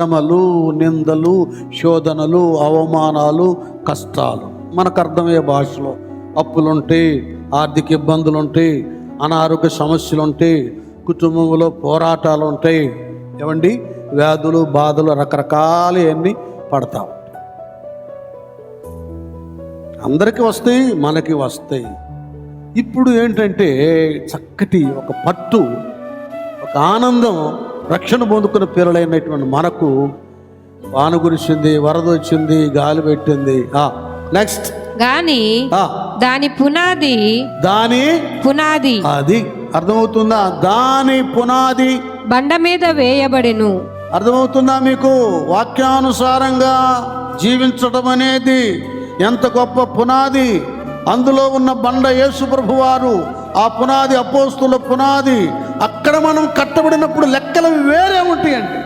శ్రమలు నిందలు శోధనలు అవమానాలు కష్టాలు. మనకు అర్థమయ్యే భాషలో అప్పులుంటే ఆర్థిక ఇబ్బందులుంటాయి అనారోగ్య సమస్యలుంటాయి కుటుంబంలో పోరాటాలు ఉంటాయి ఏమండి? వ్యాధులు బాధలు రకరకాలు అన్నీ పడతా ఉంటాయి. అందరికీ వస్తాయి మనకి వస్తాయి. ఇప్పుడు ఏంటంటే చక్కటి ఒక పట్టు ఒక ఆనందం రక్షణ పొందుకున్న పిల్లలైనటువంటి మనకు వాన కురిసింది వరద వచ్చింది గాలి పెట్టింది. నెక్స్ట్ గాని దాని పునాది దాని పునాది అది అర్థమవుతుందా? దాని పునాది బండ మీద వేయబడెను. అర్థమవుతుందా మీకు? వాక్యానుసారంగా జీవించడం అనేది ఎంత గొప్ప పునాది. అందులో ఉన్న బండ యేసు ప్రభు వారు ఆ పునాది అపోస్తుల పునాది అక్కడ మనం కట్టబడినప్పుడు లెక్కలు వేరే ఉంటాయండి.